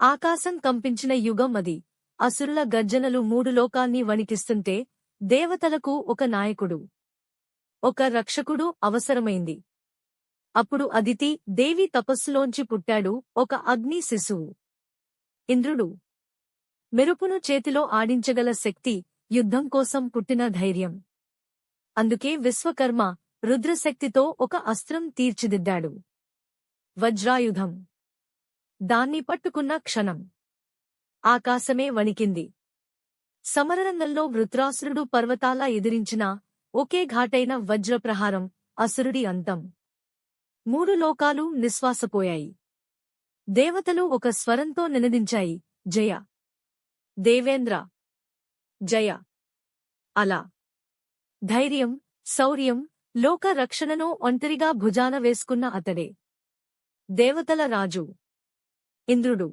ఆకాశం కంపించిన యుగం అది. అసురుల గర్జనలు మూడు లోకాల్ని వణికిస్తుంటే దేవతలకు ఒక నాయకుడు ఒక రక్షకుడు అవసరమైంది. అప్పుడు అదితి దేవి తపస్సులోంచి పుట్టాడు ఒక అగ్ని శిశువు. ఇంద్రుడు మెరుపును చేతిలో ఆడించగల శక్తి యుద్ధం కోసం పుట్టిన ధైర్యం. అందుకే విశ్వకర్మ రుద్రశక్తితో ఒక అస్త్రం తీర్చిదిద్దాడు. వజ్రాయుధం దాన్ని పట్టుకున్న క్షణం. ఆకాశమే వణికింది. సమరరంగంలో వృత్రాసురుడు పర్వతాలా ఎదిరించిన ఒకే ఘాటైన వజ్రప్రహారం అసురుడి అంతం. మూడు లోకాలు నిశ్వాసపోయాయి. దేవతలు ఒక స్వరంతో నినదించాయి జయ. దేవేంద్ర. జయ. అలా. ధైర్యం శౌర్యం లోక రక్షణను ఒంటరిగా భుజాన వేసుకున్న అతడే. దేవతల రాజు. ఇంద్రుడు.